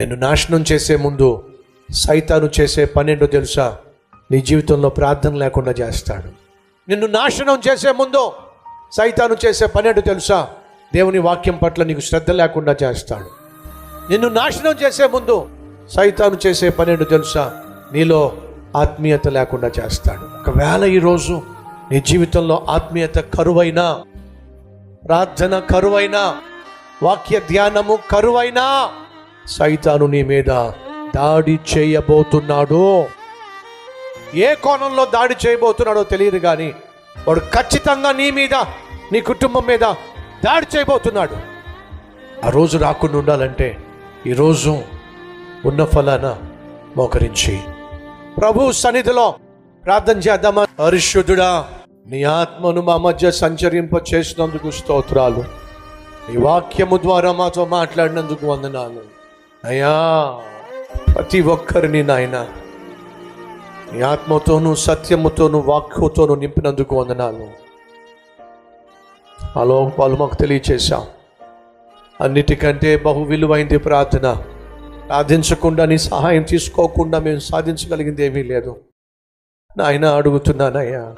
నిన్ను నాశనం చేసే ముందు సైతాను చేసే పన్నెండు తెలుసా? నీ జీవితంలో ప్రార్థన లేకుండా చేస్తాడు. నిన్ను నాశనం చేసే ముందు సైతాను చేసే పన్నెండు తెలుసా? దేవుని వాక్యం పట్ల నీకు శ్రద్ధ లేకుండా చేస్తాడు. నిన్ను నాశనం చేసే ముందు సైతాను చేసే పన్నెండు తెలుసా? నీలో ఆత్మీయత లేకుండా చేస్తాడు. ఒకవేళ ఈరోజు నీ జీవితంలో ఆత్మీయత కరువైనా ప్రార్థన కరువైనా వాక్య ధ్యానము కరువైనా సైతాను నీ మీద దాడి చేయబోతున్నాడు. ఏ కోణంలో దాడి చేయబోతున్నాడో తెలియదు కానీ వాడు ఖచ్చితంగా నీ మీద నీ కుటుంబం మీద దాడి చేయబోతున్నాడు. ఆ రోజు రాకుండా ఉండాలంటే ఈరోజు ఉన్న ఫలాన మోకరించి ప్రభు సన్నిధిలో ప్రార్థన చేద్దామా? పరిశుద్ధుడా నీ ఆత్మను మా మధ్య సంచరింప చేసినందుకు స్తోత్రాలు. నీ వాక్యము ద్వారా మాతో మాట్లాడినందుకు వందనాలు. అయ్యా ప్రతి ఒక్కరిని నాయన నీ ఆత్మతోనూ సత్యముతోనూ వాక్యతోనూ నింపినందుకు వందనాలు. అలో వాళ్ళు మాకు తెలియచేశాం అన్నిటికంటే బహు విలువైంది ప్రార్థన. ప్రార్థించకుండా నీ సహాయం తీసుకోకుండా మేము సాధించగలిగింది ఏమీ లేదు. నాయన అడుగుతున్నానయ్యా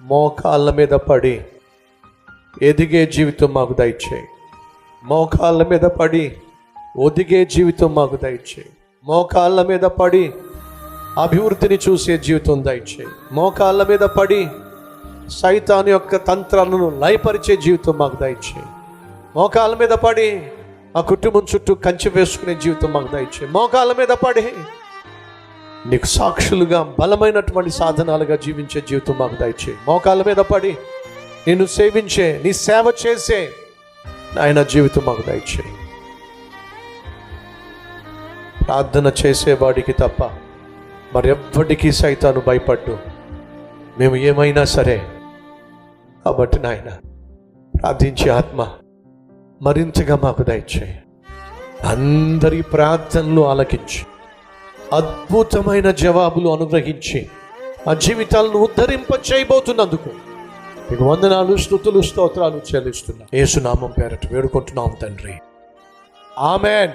మోకాళ్ళ మీద పడి ఎదిగే జీవితం మాకు దయచేయి. మోకాళ్ళ మీద పడి ఒదిగే జీవితం మాకు దయచేయి. మోకాళ్ళ మీద పడి అభివృద్ధిని చూసే జీవితం దయచేయి. మోకాళ్ళ మీద పడి సైతాన్ యొక్క తంత్రాలను లయపరిచే జీవితం మాకు దయచేయి. మోకాళ్ళ మీద పడి ఆ కుటుంబం చుట్టూ కంచె వేసుకునే జీవితం మాకు దయచేయి. మోకాళ్ళ మీద పడి నీకు సాక్షులుగా బలమైనటువంటి సాధనాలుగా జీవించే జీవితం మాకు దయచేయి. మోకాళ్ళ మీద పడి నిన్ను సేవించే నీ సేవ చేసే ఆయన జీవితం మాకు దయచేయి. ప్రార్థన చేసేవాడికి తప్ప మరెవ్వడికి సైతాను భయపడ్డు. మేము ఏమైనా సరే. కాబట్టి నాయన ప్రార్థించే ఆత్మ మరింతగా మాకు దయచేయి. అందరి ప్రార్థనలు ఆలకించి. అద్భుతమైన జవాబులు అనుగ్రహించి ఆ జీవితాలను ఉద్ధరింప చేయబోతున్నందుకు మీకు వందనాలు స్థుతులు స్తోత్రాలు చెల్లిస్తున్నా. ఏసునామం పేరట వేడుకుంటున్నాం తండ్రి. ఆమెన్.